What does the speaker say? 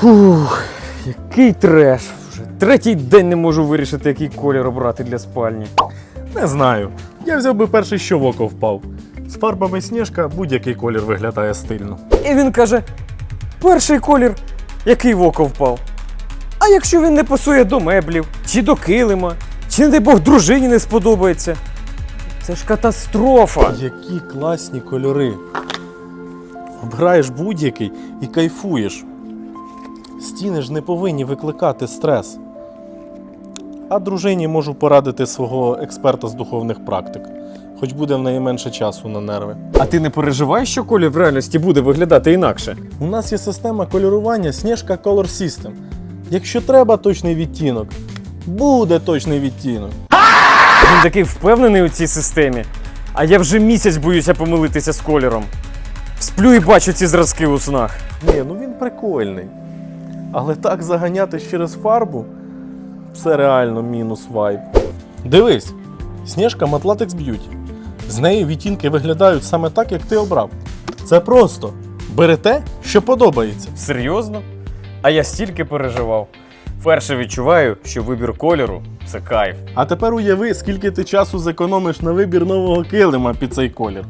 Фух, який треш. Вже третій день не можу вирішити, який колір обрати для спальні. Не знаю. Я взяв би перший, що в око впав. З фарбами сніжка будь-який колір виглядає стильно. І він каже: перший колір, який в око впав. А якщо він не пасує до меблів, чи до килима, чи, не дай Бог, дружині не сподобається. Це ж катастрофа. Які класні кольори. Обираєш будь-який і кайфуєш. Стіни ж не повинні викликати стрес. А дружині можу порадити свого експерта з духовних практик, хоч буде в неї менше часу на нерви. А ти не переживаєш, що колір в реальності буде виглядати інакше? У нас є система кольорування Сніжка Color System. Якщо треба точний відтінок, буде точний відтінок. Він такий впевнений у цій системі. А я вже місяць боюся помилитися з кольором. Сплю і бачу ці зразки у снах. Ні, ну він прикольний. Але так заганяти через фарбу це реально мінус вайб. Дивись, Сніжка Matlatex Beauty. З неї відтінки виглядають саме так, як ти обрав. Це просто. Бери те, що подобається. Серйозно? А я стільки переживав. Перше відчуваю, що вибір кольору це кайф. А тепер уяви, скільки ти часу зекономиш на вибір нового килима під цей колір.